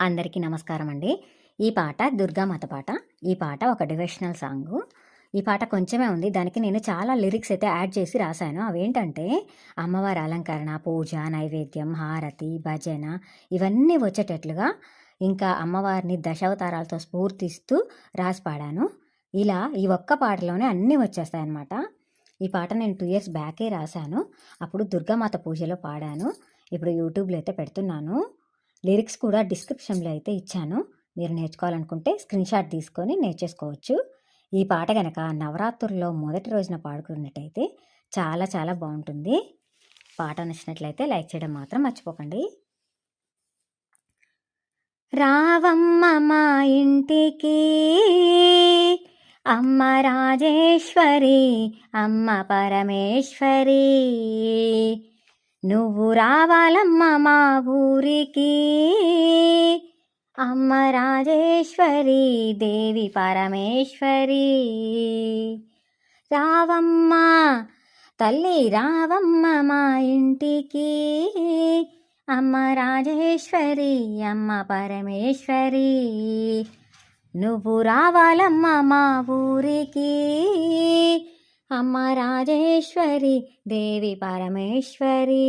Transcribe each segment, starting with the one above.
అందరికీ నమస్కారం అండి ఈ పాట దుర్గామాత పాట. ఈ పాట ఒక డివోషనల్ సాంగ్. ఈ పాట కొంచెమే ఉంది. దానికి నేను చాలా లిరిక్స్ అయితే యాడ్ చేసి రాశాను. అవేంటంటే అమ్మవారి అలంకరణ పూజ నైవేద్యం హారతి భజన ఇవన్నీ వచ్చేటట్లుగా ఇంకా అమ్మవారిని దశావతారాలతో స్ఫూర్తిస్తూ రాసి పాడాను. ఇలా ఈ ఒక్క పాటలోనే అన్నీ వచ్చేస్తాయన్నమాట. ఈ పాట నేను టూ ఇయర్స్ బ్యాకే రాశాను. అప్పుడు దుర్గామాత పూజలో పాడాను. ఇప్పుడు యూట్యూబ్లో అయితే పెడుతున్నాను. లిరిక్స్ కూడా డిస్క్రిప్షన్లో అయితే ఇచ్చాను. మీరు నేర్చుకోవాలనుకుంటే స్క్రీన్ షాట్ తీసుకొని నేర్చేసుకోవచ్చు. ఈ పాట కనుక నవరాత్రుల్లో మొదటి రోజున పాడుకున్నట్టయితే చాలా చాలా బాగుంటుంది. పాట నచ్చినట్లయితే లైక్ చేయడం మాత్రం మర్చిపోకండి. రావమ్మ మా ఇంటికి అమ్మ రాజేశ్వరి అమ్మ పరమేశ్వరి. నువ్వు రావాలమ్మ మా ఊరికి. అమ్మ రాజేశ్వరి దేవి పరమేశ్వరి. రావమ్మ తల్లి రావమ్మ మా ఇంటికి. అమ్మ రాజేశ్వరి అమ్మ పరమేశ్వరి. నువ్వు రావాలమ్మ మా ఊరికి. అమ్మ రాజేశ్వరి దేవి పరమేశ్వరి.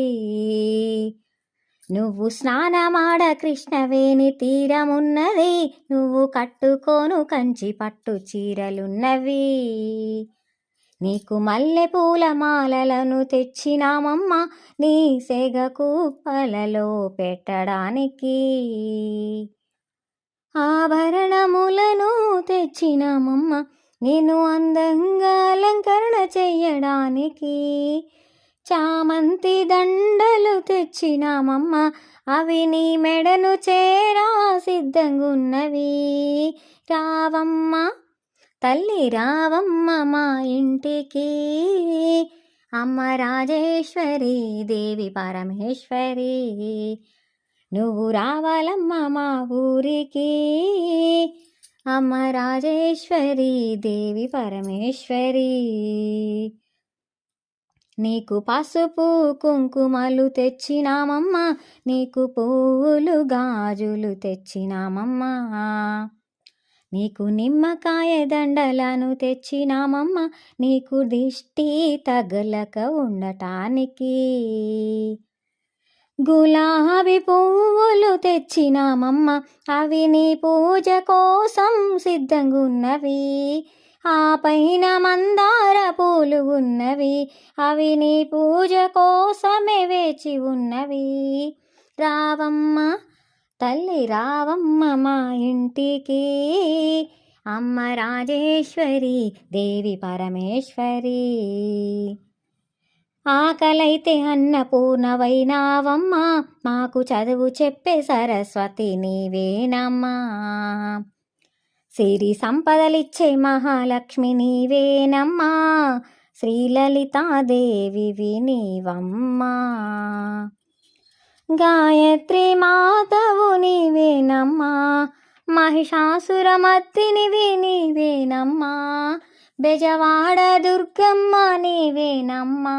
నువ్వు స్నానమాడ కృష్ణవేణి తీరమున్నది నువ్వు కట్టుకోను కంచి పట్టు చీరలున్నవి. నీకు మల్లె పూల మాలలను తెచ్చినామమ్మ నీ సెగకు పలలో పెట్టడానికి. ఆభరణములను తెచ్చినామమ్మ నేను అందంగా అలంకరణ చెయ్యడానికి చామంతి దండలు తెచ్చినామమ్మ. అవి నీ మెడను చేరా సిద్ధంగున్నవి. రావమ్మ తల్లి రావమ్మ మా ఇంటికి. అమ్మ రాజేశ్వరి దేవి పరమేశ్వరి. నువ్వు రావాలమ్మ మా ఊరికి. అమ్మ రాజేశ్వరి దేవి పరమేశ్వరి. నీకు పసుపు కుంకుమలు తెచ్చినామమ్మ నీకు పూలు గాజులు తెచ్చినామమ్మా. నీకు నిమ్మకాయ దండలను తెచ్చినామమ్మ నీకు దిష్టి తగలక ఉండటానికి. గులాబీ పువ్వులు తెచ్చినామమ్మ. అవి నీ పూజ కోసం సిద్ధంగున్నవి. ఆ పైన మందార పూలు ఉన్నవి. అవి నీ పూజ కోసమే వేచి ఉన్నవి. రావమ్మ తల్లి రావమ్మ మా ఇంటికి. అమ్మ రాజేశ్వరి దేవి పరమేశ్వరి. ఆకలైతే అన్నపూర్ణవైనావమ్మా మాకు చదువు చెప్పే సరస్వతి నీవేనమ్మా. సిరి సంపదలిచ్చే మహాలక్ష్మి నీవేనమ్మా శ్రీలలితాదేవి నీవమ్మా గాయత్రి మాతవు నీవేనమ్మా మహిషాసురమర్దినివి నీవేనమ్మా బెజవాడ దుర్గమ్మ నీవేనమ్మా.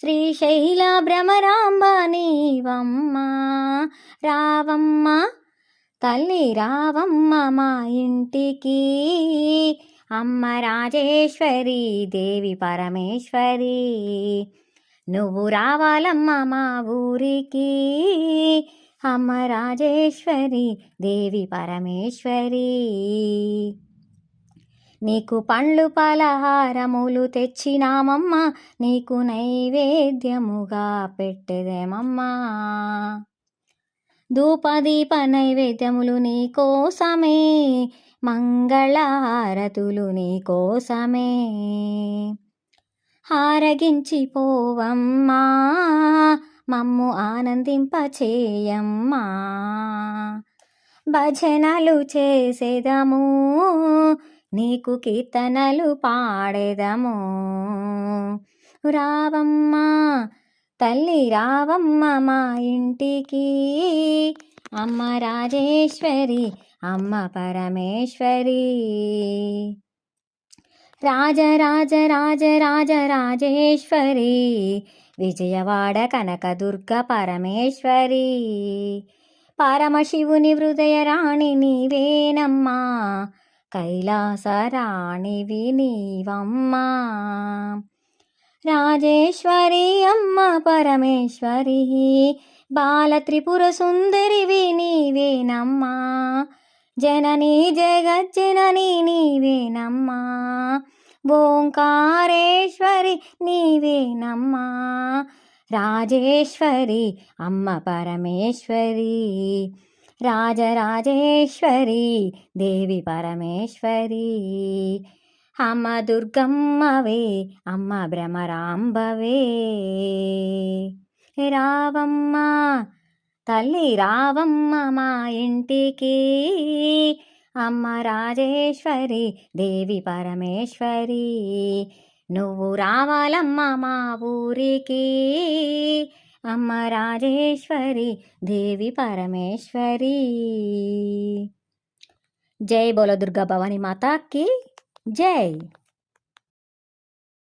శ్రీశైల భ్రమరాంబ నీవమ్మ. రావమ్మ తల్లి రావమ్మ మా ఇంటికి. అమ్మ రాజేశ్వరి దేవి పరమేశ్వరి. నువ్వు రావాలమ్మ మా ఊరికి. అమ్మ రాజేశ్వరి దేవి పరమేశ్వరి. నీకు పండ్లు పలహారములు తెచ్చినామమ్మ నీకు నైవేద్యముగా పెట్టెదేమమ్మా. ధూపదీప నైవేద్యములు నీ కోసమే మంగళహారతులు నీ కోసమే. హారగించిపోవమ్మా మమ్ము ఆనందింపచేయమ్మా. భజనలు చేసేదము నీకు కీర్తనలు పాడేదము. రావమ్మా తల్లి రావమ్మ మా ఇంటికి. అమ్మ రాజేశ్వరి అమ్మ పరమేశ్వరి. రాజ రాజ రాజ రాజ రాజేశ్వరి. విజయవాడ కనకదుర్గ పరమేశ్వరి. పరమశివుని హృదయ రాణి నీవేనమ్మా. కైలాస రాణివి నీవమ్మా రాజేశ్వరి అమ్మ పరమేశ్వరి బాలత్రిపుర సుందరి సుందరివి నీవేనమ్మా జనని జగజ్జనని నీవేనమ్మా. ఓంకారేశ్వరి నీవేనమ్మా. రాజేశ్వరి అమ్మ పరమేశ్వరి రాజరాజేశ్వరి దేవి పరమేశ్వరి. అమ్మ దుర్గమ్మవే అమ్మ భ్రమరాంబవే. రావమ్మ తల్లి రావమ్మ మా ఇంటికి. అమ్మ రాజేశ్వరి దేవి పరమేశ్వరి. నువ్వు రావాలమ్మ మా ఊరికి. అమ్మ రాజేశ్వరి దేవి పరమేశ్వరి. జై బోలో దుర్గా భవాని మాతాకి జై.